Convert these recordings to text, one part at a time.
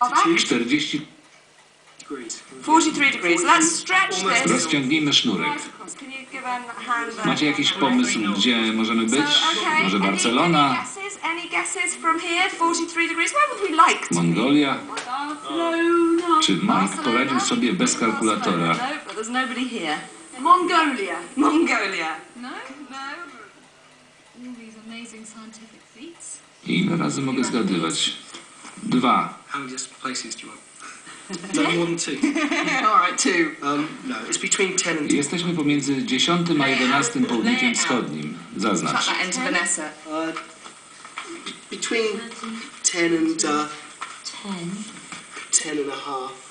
Over. 40. 43 degrees. Let's stretch this. Rozciągnijmy sznurek. Right across. Can you give an hand there? Macie jakiś pomysł, gdzie możemy So, być? okay. Może Any, any Barcelona? guesses? Any guesses from here? 43 degrees. Where would we like to be? Mongolia? Barcelona. Czy Mike poradził sobie bez kalkulatora? No, but there's nobody here. Mongolia. Mongolia. No, no. All these amazing scientific feats. Ile razy mogę zgadywać? Dwa. How many decimal places do you want? No more than two. All right, two. Um, no, it's between 10 and Jesteśmy pomiędzy 10 a 11 południem wschodnim. Zaznacz. that into Vanessa. uh, between 10 and uh, Ten. 10 and a half.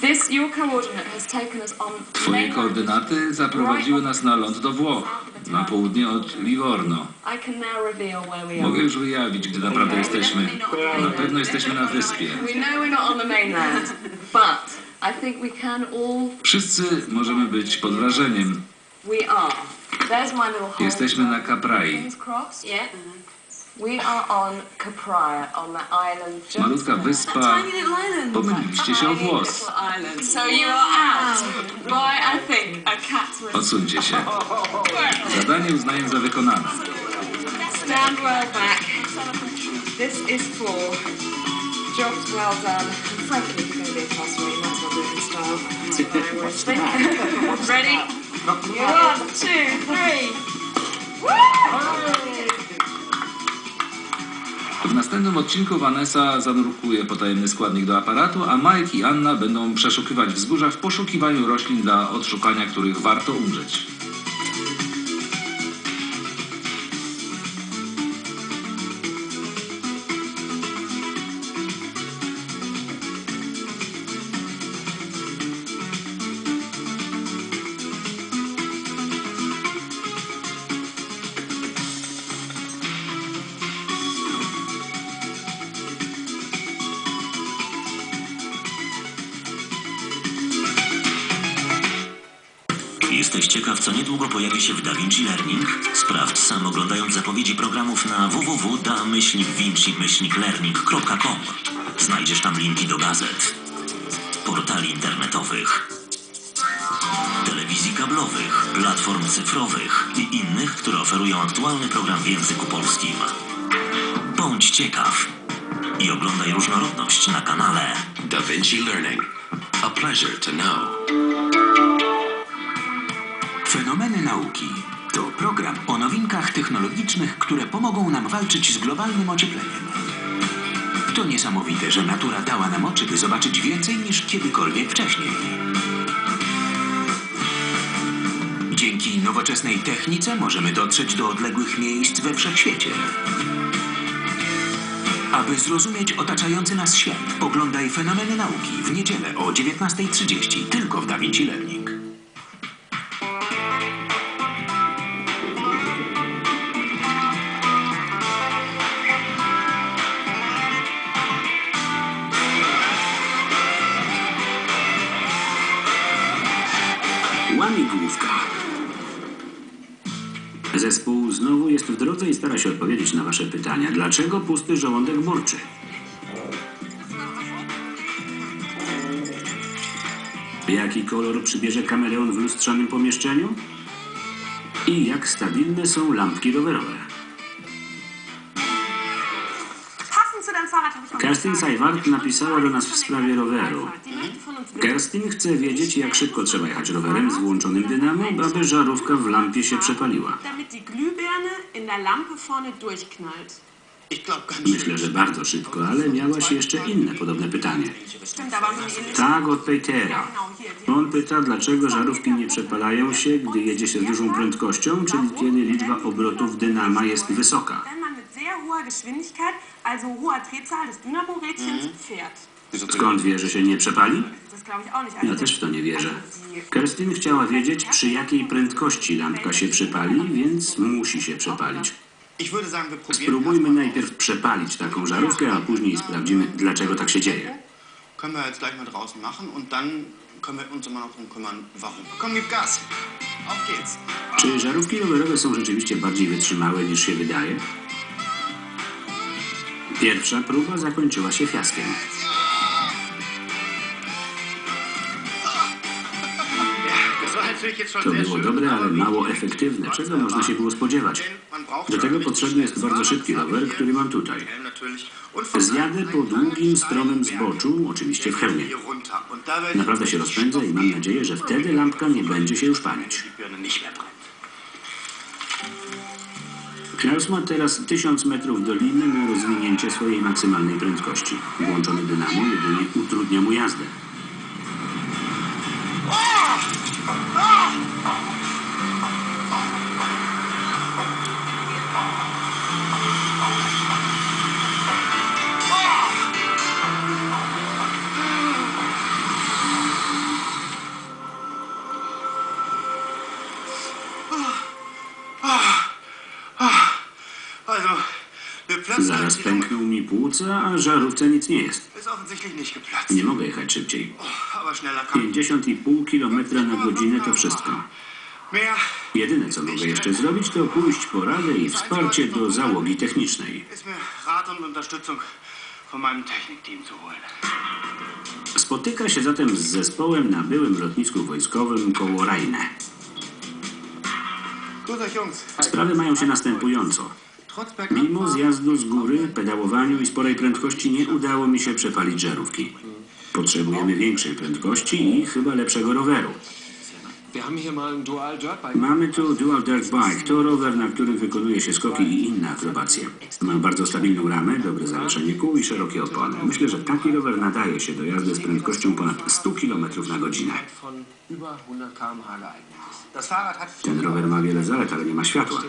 This, your coordinate has taken us on Twoje koordynaty zaprowadziły nas na ląd do Włoch, na południe od Livorno. I can now reveal where we Mogę już wyjawić, gdzie naprawdę jesteśmy. Na pewno jesteśmy na wyspie. We know we're not on the mainland, but I think we can all. Wszyscy możemy być pod wrażeniem. We are. There's my little hole. Jesteśmy na Caprai. Yeah. We are on Capri, on the island just Malutka wyspa. Pomyliliście się o Tiny włos. little island. So you are out by, I think, a cat's whistle. Odsuńcie się. Zadanie uznaję za wykonane. Stand well back. This is four. Jobs well done. Frankly, if you're going to be a castaway, you might as well do it in style. That's what I was thinking. Ready? One, two, three. Woo! W następnym odcinku Vanessa zanurkuje potajemny składnik do aparatu, a Mike i Anna będą przeszukiwać wzgórza w poszukiwaniu roślin dla odszukania których warto umrzeć. Jesteś ciekaw, co niedługo pojawi się w DaVinci Learning? Sprawdź sam oglądając zapowiedzi programów na www.da-vinci-learning.com. Znajdziesz tam linki do gazet, portali internetowych, telewizji kablowych, platform cyfrowych i innych, które oferują aktualny program w języku polskim. Bądź ciekaw i oglądaj różnorodność na kanale Da Vinci Learning. A pleasure to know. Fenomeny nauki to program o nowinkach technologicznych, które pomogą nam walczyć z globalnym ociepleniem. To niesamowite, że natura dała nam oczy, by zobaczyć więcej niż kiedykolwiek wcześniej. Dzięki nowoczesnej technice możemy dotrzeć do odległych miejsc we wszechświecie. Aby zrozumieć otaczający nas świat, oglądaj Fenomeny Nauki w niedzielę o 19.30 tylko w DaVinci Learning. Łamigłówka. Zespół znowu jest w drodze i stara się odpowiedzieć na Wasze pytania. Dlaczego pusty żołądek burczy? Jaki kolor przybierze kameleon w lustrzanym pomieszczeniu? I jak stabilne są lampki rowerowe? Kerstin. Seiwart napisała do nas w sprawie roweru. Kerstin chce wiedzieć, jak szybko trzeba jechać rowerem z włączonym dynamo, aby żarówka w lampie się przepaliła. Myślę, że bardzo szybko, ale miałaś jeszcze inne podobne pytanie. Tak, od Petera. On pyta, dlaczego żarówki nie przepalają się, gdy jedzie się z dużą prędkością, czyli kiedy liczba obrotów dynama jest wysoka. Geschwindigkeit, also hoher Drehzahl des Dynamo-Rädchens fährt. Skąd wie, że się nie przepali? Ja też w to nie wierzę. Kerstin chciała wiedzieć, przy jakiej prędkości lampka się przepali, więc musi się przepalić. Spróbujmy najpierw przepalić taką żarówkę, a później sprawdzimy, dlaczego tak się dzieje. Können wir jetzt gleich mal draußen machen und dann können wir uns immer noch drum kümmern, warum. Komm, gib Gas. Auf geht's. Czy żarówki rowerowe są rzeczywiście bardziej wytrzymałe niż się wydaje? Pierwsza próba zakończyła się fiaskiem. To było dobre, ale mało efektywne, czego można się było spodziewać. Do tego potrzebny jest bardzo szybki rower, który mam tutaj. Zjadę po długim, stromym zboczu, oczywiście w hełmie. Naprawdę się rozpędzę i mam nadzieję, że wtedy lampka nie będzie się już palić. Klaus ma teraz 1000 metrów doliny na rozwinięcie swojej maksymalnej prędkości. Włączony dynamo jedynie utrudnia mu jazdę. Zaraz pękną mi płuca, a żarówce nic nie jest. Nie mogę jechać szybciej. Aber schneller kann 50,5 km na godzinę to wszystko. Jedyne co mogę jeszcze zrobić, to pójść po radę i wsparcie do załogi technicznej. Spotyka się zatem z zespołem na byłym lotnisku wojskowym koło Rajne. Sprawy mają się następująco. Mimo zjazdu z góry, pedałowaniu i sporej prędkości nie udało mi się przepalić żarówki. Potrzebujemy większej prędkości i chyba lepszego roweru. Mamy tu Dual Dirt Bike. To rower, na którym wykonuje się skoki i inne akrobacje. Ma bardzo stabilną ramę, dobre zawieszenie kół i szerokie opony. Myślę, że taki rower nadaje się do jazdy z prędkością ponad 100 km na godzinę. Von über 100 km/h geeignet ist. Das Fahrrad hat Ten rower ma wiele zalet, ale nie ma światła.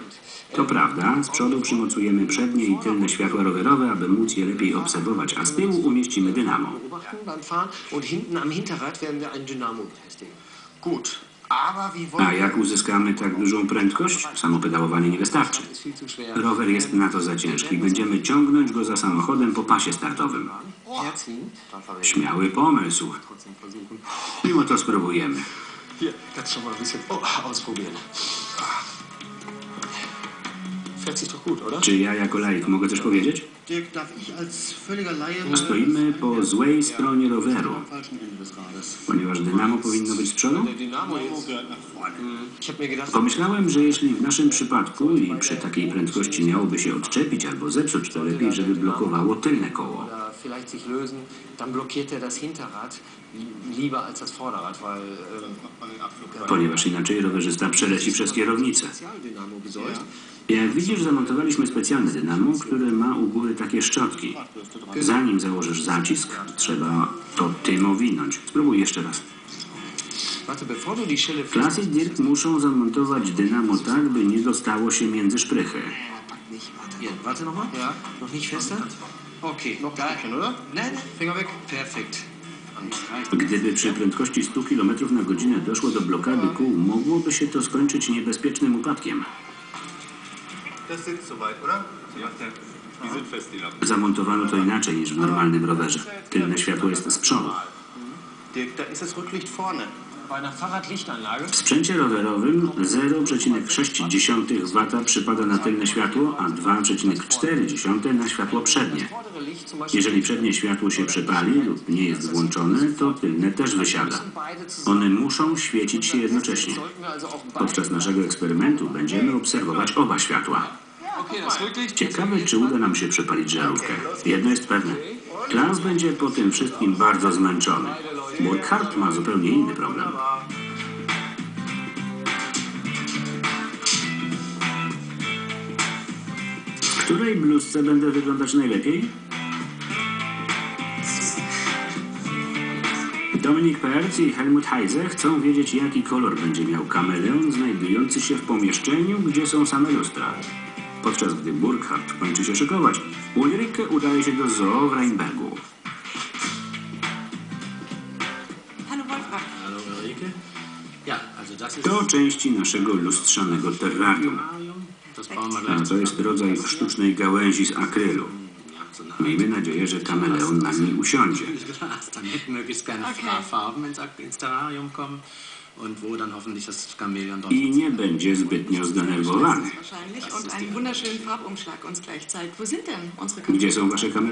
To prawda, z przodu przymocujemy przednie i tylne światła rowerowe, aby móc je lepiej obserwować, a z tyłu umieścimy dynamo. Gut. A jak uzyskamy tak dużą prędkość? Samo pedałowanie nie wystarczy. Rower jest na to za ciężki. Będziemy ciągnąć go za samochodem po pasie startowym. Śmiały pomysł. Mimo to spróbujemy. Hier, das schon mal ein bisschen oh. Fährt sich doch gut, oder? Czy ja jako laik mogę coś powiedzieć? Laie Stoimy po złej stronie roweru, ponieważ dynamo powinno być z przodu. Mir gedacht, Pomyślałem, że jeśli w naszym przypadku i przy takiej prędkości miałoby się odczepić albo zepsuć, to lepiej, żeby blokowało tylne koło. Vielleicht sich lösen, dann blockiert er das Hinterrad li- lieber als das Vorderrad, weil ähm, Ponieważ inaczej rowerzysta przeleci przez kierownicę. Jak widzisz, zamontowaliśmy specjalne dynamo, które ma u góry takie szczotki. Zanim założysz zacisk, trzeba to tym owinąć. Spróbuj jeszcze raz. Klasy Dirk muszą zamontować dynamo tak, by nie dostało się między szprychy. Warte nochmal. Ja. Noch nicht fester? Okay. Noch ein Stückchen, oder? Nein, Finger weg. Perfekt. Gdyby przy prędkości 100 km na godzinę doszło do blokady kół, mogłoby się to skończyć niebezpiecznym upadkiem. Zamontowano to inaczej niż w normalnym rowerze. Tylne światło jest z przodu. W sprzęcie rowerowym 0,6 W przypada na tylne światło, a 2,4 na światło przednie. Jeżeli przednie światło się przepali lub nie jest włączone, to tylne też wysiada. One muszą świecić się jednocześnie. Podczas naszego eksperymentu będziemy obserwować oba światła. Ciekawe, czy uda nam się przepalić żarówkę. Jedno jest pewne. Klaus będzie po tym wszystkim bardzo zmęczony. Burkhardt ma zupełnie inny problem. W której bluzce będę wyglądać najlepiej? Dominik Perc i Helmut Heise chcą wiedzieć, jaki kolor będzie miał kameleon znajdujący się w pomieszczeniu, gdzie są same lustra. Podczas gdy Burkhardt kończy się szykować, Ulrike udaje się do zoo w Rheinbergu. To części naszego lustrzanego terrarium. A to jest rodzaj sztucznej gałęzi z akrylu. Miejmy nadzieję, że kameleon na niej usiądzie. Glas, dann hätten möglichst keine Farben ins, ins Terrarium kommen. und wo dann hoffentlich das Chamäleon dort I nie będzie zbytnio zdenerwowany. Wahrscheinlich und einen wunderschönen Farbumschlag uns gleich zeigt. Wo sind denn unsere Gdzie są wasze kamele?